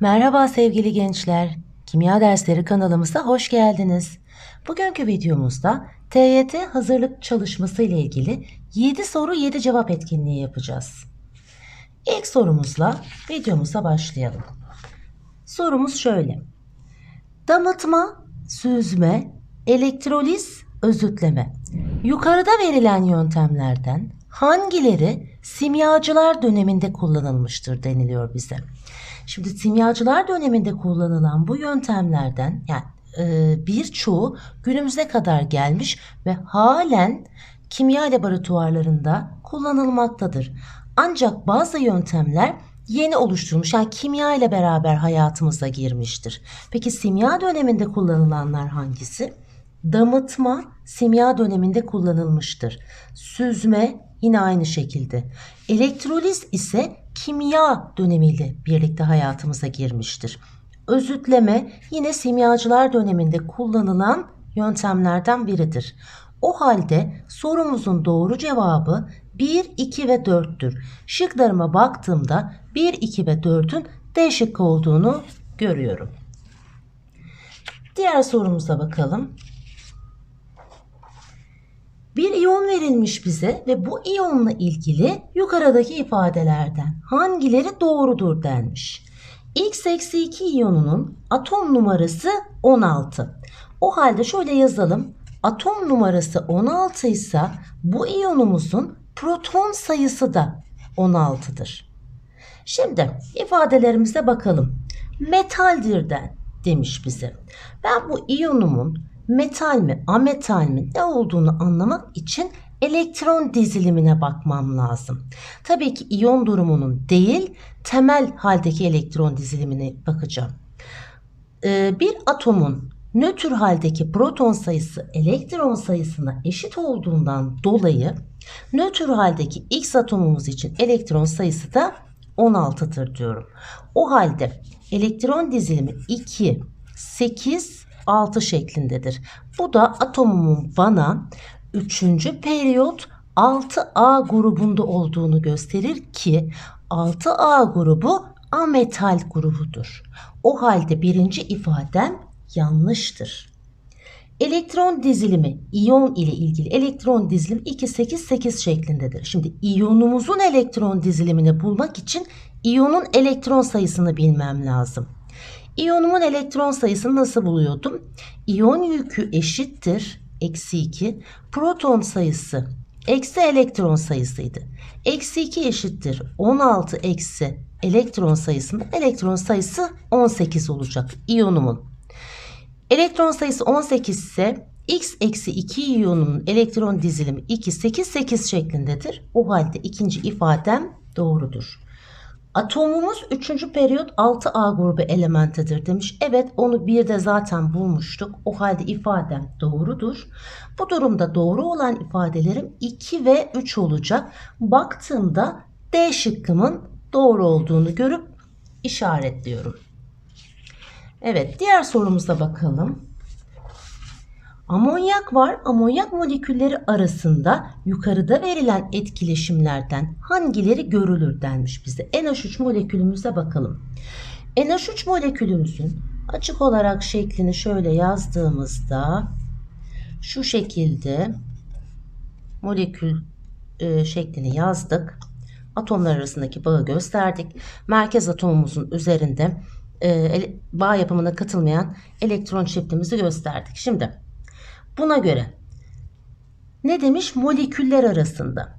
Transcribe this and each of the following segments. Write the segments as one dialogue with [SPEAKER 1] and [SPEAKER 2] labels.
[SPEAKER 1] Merhaba sevgili gençler. Kimya dersleri kanalımıza hoş geldiniz. Bugünkü videomuzda TYT hazırlık çalışması ile ilgili 7 soru 7 cevap etkinliği yapacağız. İlk sorumuzla videomuza başlayalım. Sorumuz şöyle. Damıtma, süzme, elektroliz, özütleme. Yukarıda verilen yöntemlerden hangileri simyacılar döneminde kullanılmıştır deniliyor bize. Şimdi simyacılar döneminde kullanılan bu yöntemlerden yani e, birçoğu günümüze kadar gelmiş ve halen kimya laboratuvarlarında kullanılmaktadır. Ancak bazı yöntemler yeni oluşturulmuş yani kimya ile beraber hayatımıza girmiştir. Peki simya döneminde kullanılanlar hangisi? Damıtma simya döneminde kullanılmıştır. Süzme yine aynı şekilde. Elektroliz ise kimya dönemiyle birlikte hayatımıza girmiştir. Özütleme yine simyacılar döneminde kullanılan yöntemlerden biridir. O halde sorumuzun doğru cevabı 1, 2 ve 4'tür. Şıklarıma baktığımda 1, 2 ve 4'ün D şıkkı olduğunu görüyorum. Diğer sorumuza bakalım. Bir iyon verilmiş bize ve bu iyonla ilgili yukarıdaki ifadelerden hangileri doğrudur denmiş. X eksi 2 iyonunun atom numarası 16. O halde şöyle yazalım. Atom numarası 16 ise bu iyonumuzun proton sayısı da 16'dır. Şimdi ifadelerimize bakalım. Metaldir den demiş bize. Ben bu iyonumun metal mi, ametal mi ne olduğunu anlamak için elektron dizilimine bakmam lazım. Tabii ki iyon durumunun değil, temel haldeki elektron dizilimine bakacağım. Ee, bir atomun nötr haldeki proton sayısı elektron sayısına eşit olduğundan dolayı nötr haldeki X atomumuz için elektron sayısı da 16'dır diyorum. O halde elektron dizilimi 2, 8, 6 şeklindedir. Bu da atomumun bana 3. periyot 6A grubunda olduğunu gösterir ki 6A grubu ametal grubudur. O halde birinci ifadem yanlıştır. Elektron dizilimi iyon ile ilgili elektron dizilimi 2 8 8 şeklindedir. Şimdi iyonumuzun elektron dizilimini bulmak için iyonun elektron sayısını bilmem lazım. İyonumun elektron sayısını nasıl buluyordum? İyon yükü eşittir eksi 2 proton sayısı eksi elektron sayısıydı. Eksi 2 eşittir 16 eksi elektron sayısının elektron sayısı 18 olacak iyonumun. Elektron sayısı 18 ise x eksi 2 iyonunun elektron dizilimi 2 8 8 şeklindedir. O halde ikinci ifadem doğrudur. Atomumuz 3. periyot 6A grubu elementidir demiş. Evet onu bir de zaten bulmuştuk. O halde ifadem doğrudur. Bu durumda doğru olan ifadelerim 2 ve 3 olacak. Baktığımda D şıkkımın doğru olduğunu görüp işaretliyorum. Evet diğer sorumuza bakalım. Amonyak var. Amonyak molekülleri arasında yukarıda verilen etkileşimlerden hangileri görülür denmiş bize. NH3 molekülümüze bakalım. NH3 molekülümüzün açık olarak şeklini şöyle yazdığımızda şu şekilde molekül e, şeklini yazdık. Atomlar arasındaki bağı gösterdik. Merkez atomumuzun üzerinde e, bağ yapımına katılmayan elektron çiftimizi gösterdik. Şimdi Buna göre ne demiş? Moleküller arasında.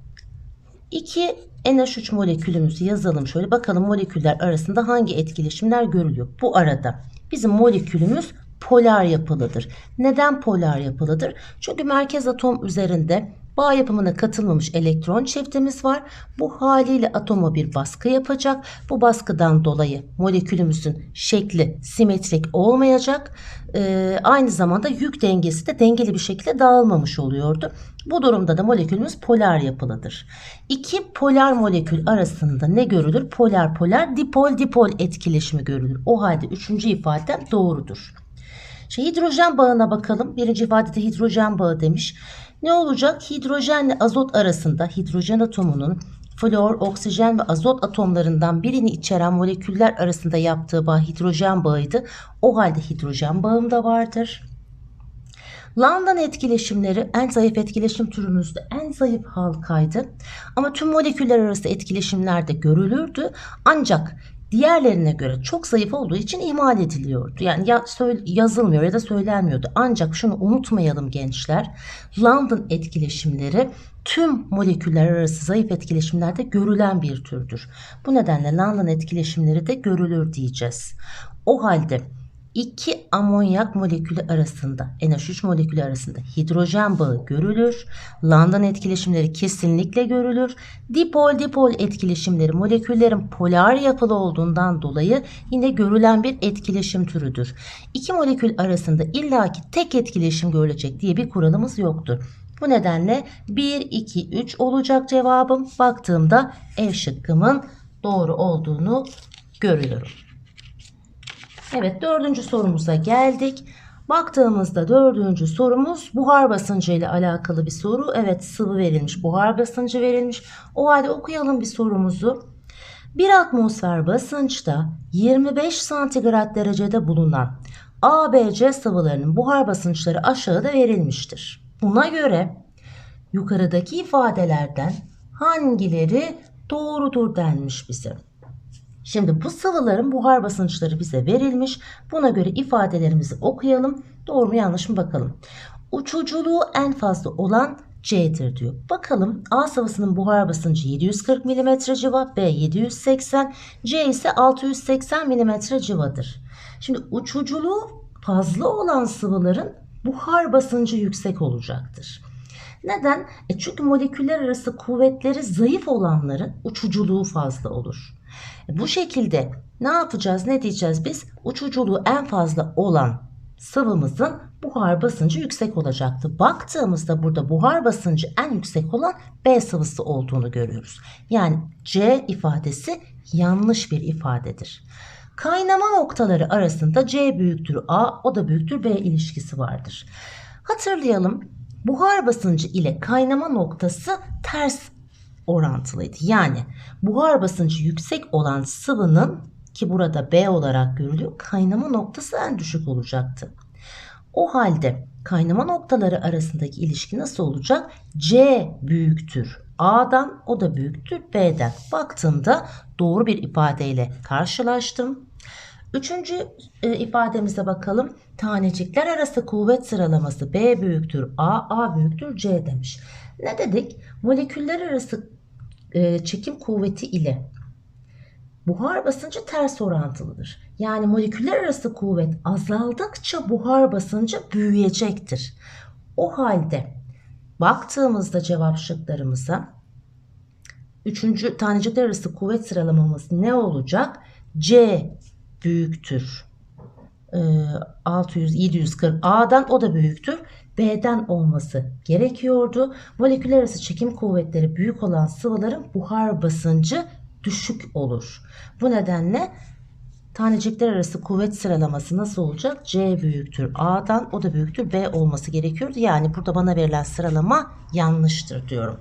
[SPEAKER 1] İki NH3 molekülümüzü yazalım şöyle. Bakalım moleküller arasında hangi etkileşimler görülüyor. Bu arada bizim molekülümüz polar yapılıdır. Neden polar yapılıdır? Çünkü merkez atom üzerinde Bağ yapımına katılmamış elektron çiftimiz var. Bu haliyle atoma bir baskı yapacak. Bu baskıdan dolayı molekülümüzün şekli simetrik olmayacak. Ee, aynı zamanda yük dengesi de dengeli bir şekilde dağılmamış oluyordu. Bu durumda da molekülümüz polar yapılıdır. İki polar molekül arasında ne görülür? Polar polar dipol dipol etkileşimi görülür. O halde üçüncü ifade doğrudur. Şey, hidrojen bağına bakalım. Birinci ifadede hidrojen bağı demiş. Ne olacak? Hidrojenle azot arasında hidrojen atomunun flor, oksijen ve azot atomlarından birini içeren moleküller arasında yaptığı bağ hidrojen bağıydı. O halde hidrojen bağım da vardır. London etkileşimleri en zayıf etkileşim türümüzde en zayıf halkaydı. Ama tüm moleküller arası etkileşimlerde görülürdü. Ancak diğerlerine göre çok zayıf olduğu için ihmal ediliyordu. Yani ya yazılmıyor ya da söylenmiyordu. Ancak şunu unutmayalım gençler. London etkileşimleri tüm moleküller arası zayıf etkileşimlerde görülen bir türdür. Bu nedenle London etkileşimleri de görülür diyeceğiz. O halde iki amonyak molekülü arasında NH3 molekülü arasında hidrojen bağı görülür. London etkileşimleri kesinlikle görülür. Dipol dipol etkileşimleri moleküllerin polar yapılı olduğundan dolayı yine görülen bir etkileşim türüdür. İki molekül arasında illaki tek etkileşim görülecek diye bir kuralımız yoktur. Bu nedenle 1, 2, 3 olacak cevabım. Baktığımda ev şıkkımın doğru olduğunu görüyorum. Evet dördüncü sorumuza geldik. Baktığımızda dördüncü sorumuz buhar basıncı ile alakalı bir soru. Evet sıvı verilmiş, buhar basıncı verilmiş. O halde okuyalım bir sorumuzu. Bir atmosfer basınçta 25 santigrat derecede bulunan ABC sıvılarının buhar basınçları aşağıda verilmiştir. Buna göre yukarıdaki ifadelerden hangileri doğrudur denmiş bize. Şimdi bu sıvıların buhar basınçları bize verilmiş. Buna göre ifadelerimizi okuyalım. Doğru mu yanlış mı bakalım. Uçuculuğu en fazla olan C'dir diyor. Bakalım A sıvısının buhar basıncı 740 mm civa, B 780, C ise 680 mm civadır. Şimdi uçuculuğu fazla olan sıvıların buhar basıncı yüksek olacaktır. Neden? E çünkü moleküller arası kuvvetleri zayıf olanların uçuculuğu fazla olur. Bu şekilde ne yapacağız? Ne diyeceğiz biz? Uçuculuğu en fazla olan sıvımızın buhar basıncı yüksek olacaktı. Baktığımızda burada buhar basıncı en yüksek olan B sıvısı olduğunu görüyoruz. Yani C ifadesi yanlış bir ifadedir. Kaynama noktaları arasında C büyüktür A, o da büyüktür B ilişkisi vardır. Hatırlayalım buhar basıncı ile kaynama noktası ters orantılıydı. Yani buhar basıncı yüksek olan sıvının ki burada B olarak görülüyor kaynama noktası en düşük olacaktı. O halde kaynama noktaları arasındaki ilişki nasıl olacak? C büyüktür A'dan o da büyüktür B'den. Baktığımda doğru bir ifadeyle karşılaştım. Üçüncü e, ifademize bakalım. Tanecikler arası kuvvet sıralaması B büyüktür A, A büyüktür C demiş. Ne dedik? Moleküller arası e, çekim kuvveti ile buhar basıncı ters orantılıdır. Yani moleküller arası kuvvet azaldıkça buhar basıncı büyüyecektir. O halde baktığımızda cevap şıklarımıza üçüncü tanecikler arası kuvvet sıralamamız ne olacak? C büyüktür. 600 740 A'dan o da büyüktür. B'den olması gerekiyordu. Moleküler arası çekim kuvvetleri büyük olan sıvıların buhar basıncı düşük olur. Bu nedenle tanecikler arası kuvvet sıralaması nasıl olacak? C büyüktür A'dan o da büyüktür B olması gerekiyordu. Yani burada bana verilen sıralama yanlıştır diyorum.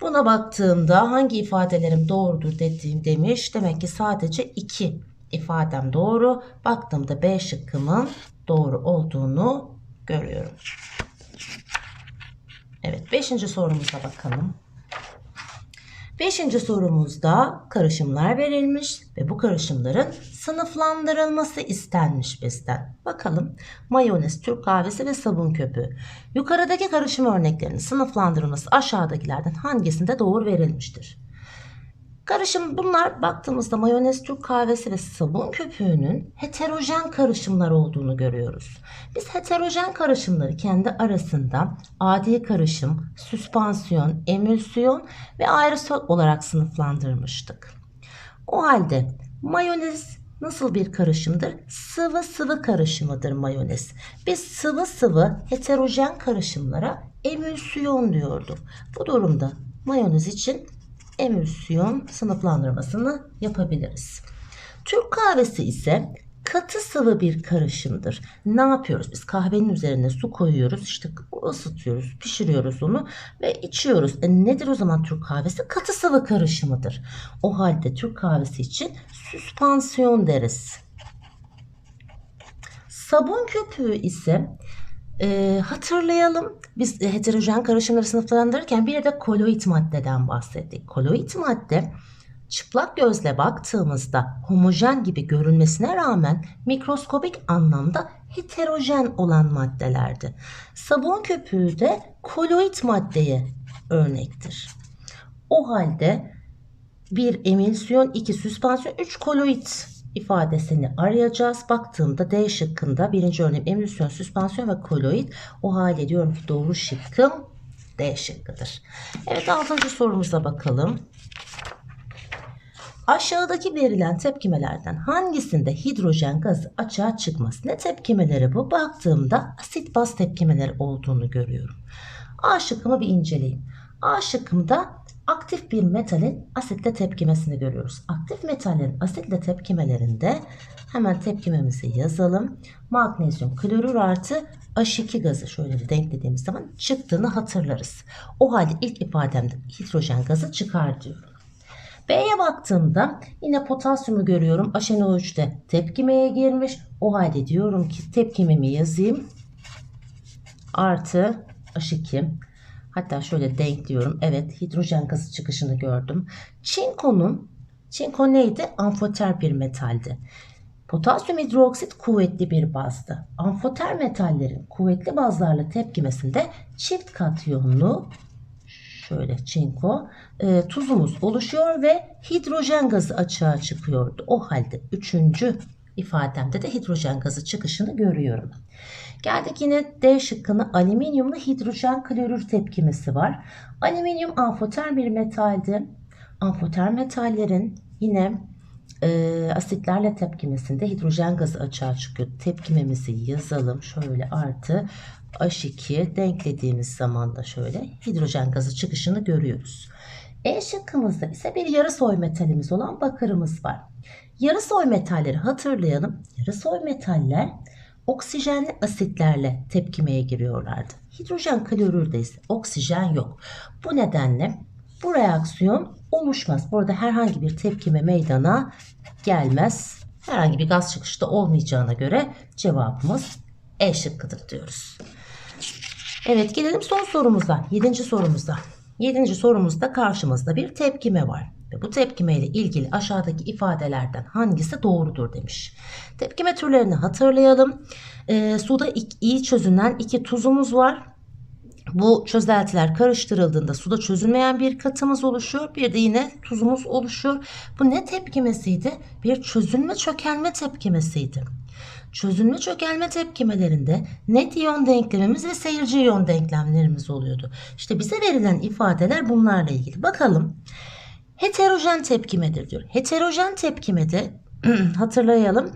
[SPEAKER 1] Buna baktığımda hangi ifadelerim doğrudur dediğim demiş. Demek ki sadece 2 ifadem doğru. Baktığımda B şıkkımın doğru olduğunu görüyorum. Evet 5. sorumuza bakalım. Beşinci sorumuzda karışımlar verilmiş ve bu karışımların sınıflandırılması istenmiş bizden. Bakalım mayonez, Türk kahvesi ve sabun köpüğü. Yukarıdaki karışım örneklerinin sınıflandırılması aşağıdakilerden hangisinde doğru verilmiştir? Karışım bunlar baktığımızda mayonez, Türk kahvesi ve sabun köpüğünün heterojen karışımlar olduğunu görüyoruz. Biz heterojen karışımları kendi arasında adi karışım, süspansiyon, emülsiyon ve aerosol olarak sınıflandırmıştık. O halde mayonez nasıl bir karışımdır? Sıvı sıvı karışımıdır mayonez. Biz sıvı sıvı heterojen karışımlara emülsiyon diyorduk. Bu durumda mayonez için emülsiyon sınıflandırmasını yapabiliriz. Türk kahvesi ise katı sıvı bir karışımdır. Ne yapıyoruz? Biz kahvenin üzerine su koyuyoruz, işte ısıtıyoruz, pişiriyoruz onu ve içiyoruz. E nedir o zaman Türk kahvesi? Katı sıvı karışımıdır. O halde Türk kahvesi için süspansiyon deriz. Sabun köpüğü ise e, hatırlayalım. Biz e, heterojen karışımları sınıflandırırken bir de koloid maddeden bahsettik. Koloid madde çıplak gözle baktığımızda homojen gibi görünmesine rağmen mikroskobik anlamda heterojen olan maddelerdi. Sabun köpüğü de koloid maddeye örnektir. O halde bir emilsiyon, iki süspansiyon, üç koloid ifadesini arayacağız. Baktığımda D şıkkında birinci örneğim emülsyon, süspansiyon ve koloid. O halde diyorum ki doğru şıkkım D şıkkıdır. Evet altıncı sorumuza bakalım. Aşağıdaki verilen tepkimelerden hangisinde hidrojen gazı açığa çıkmaz? Ne tepkimeleri bu? Baktığımda asit baz tepkimeleri olduğunu görüyorum. A şıkkımı bir inceleyeyim. A şıkkımda aktif bir metalin asitle tepkimesini görüyoruz. Aktif metallerin asitle tepkimelerinde hemen tepkimemizi yazalım. Magnezyum klorür artı H2 gazı şöyle bir denklediğimiz zaman çıktığını hatırlarız. O halde ilk ifademde hidrojen gazı çıkar diyorum. B'ye baktığımda yine potasyumu görüyorum. HNO3'te tepkimeye girmiş. O halde diyorum ki tepkimemi yazayım. Artı H2. Hatta şöyle denk diyorum. Evet hidrojen gazı çıkışını gördüm. Çinkonun, çinko neydi? Amfoter bir metaldi. Potasyum hidroksit kuvvetli bir bazdı. Amfoter metallerin kuvvetli bazlarla tepkimesinde çift katyonlu şöyle çinko e, tuzumuz oluşuyor ve hidrojen gazı açığa çıkıyordu. O halde üçüncü ifademde de hidrojen gazı çıkışını görüyorum. Geldik yine D şıkkına alüminyumla hidrojen klorür tepkimesi var. Alüminyum amfoter bir metaldi. Amfoter metallerin yine e, asitlerle tepkimesinde hidrojen gazı açığa çıkıyor. Tepkimemizi yazalım. Şöyle artı H2 denklediğimiz zaman da şöyle hidrojen gazı çıkışını görüyoruz. E şıkkımızda ise bir yarı soy metalimiz olan bakırımız var. Yarı soy metalleri hatırlayalım. Yarı soy metaller oksijenli asitlerle tepkimeye giriyorlardı. Hidrojen klorürde ise oksijen yok. Bu nedenle bu reaksiyon oluşmaz. Burada herhangi bir tepkime meydana gelmez. Herhangi bir gaz çıkışı da olmayacağına göre cevabımız E şıkkıdır diyoruz. Evet gelelim son sorumuza. Yedinci sorumuza. Yedinci sorumuzda karşımızda bir tepkime var. Ve bu tepkime ile ilgili aşağıdaki ifadelerden hangisi doğrudur demiş. Tepkime türlerini hatırlayalım. E, suda iyi çözünen iki tuzumuz var. Bu çözeltiler karıştırıldığında suda çözülmeyen bir katımız oluşuyor. Bir de yine tuzumuz oluşuyor. Bu ne tepkimesiydi? Bir çözülme çökelme tepkimesiydi. Çözülme çökelme tepkimelerinde net iyon denklemimiz ve seyirci iyon denklemlerimiz oluyordu. İşte bize verilen ifadeler bunlarla ilgili. Bakalım. Heterojen tepkimedir diyor. Heterojen tepkimede hatırlayalım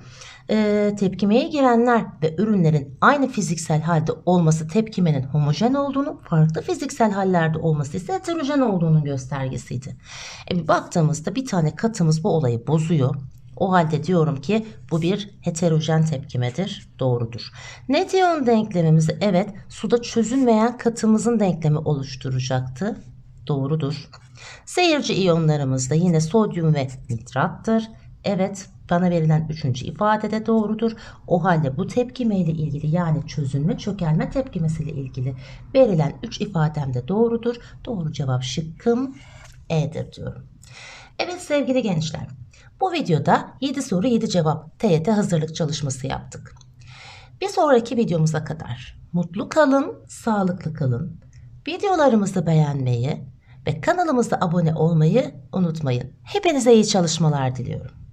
[SPEAKER 1] e, tepkimeye girenler ve ürünlerin aynı fiziksel halde olması tepkimenin homojen olduğunu, farklı fiziksel hallerde olması ise heterojen olduğunun göstergesiydi. E, baktığımızda bir tane katımız bu olayı bozuyor. O halde diyorum ki bu bir heterojen tepkimedir. Doğrudur. Net iyon denklemimizi evet suda çözülmeyen katımızın denklemi oluşturacaktı. Doğrudur. Seyirci iyonlarımız da yine sodyum ve nitrattır. Evet bana verilen üçüncü ifade de doğrudur. O halde bu tepkime ile ilgili yani çözülme çökelme tepkimesi ile ilgili verilen üç ifadem de doğrudur. Doğru cevap şıkkım E'dir diyorum. Evet sevgili gençler. Bu videoda 7 soru 7 cevap TYT hazırlık çalışması yaptık. Bir sonraki videomuza kadar mutlu kalın, sağlıklı kalın. Videolarımızı beğenmeyi ve kanalımıza abone olmayı unutmayın. Hepinize iyi çalışmalar diliyorum.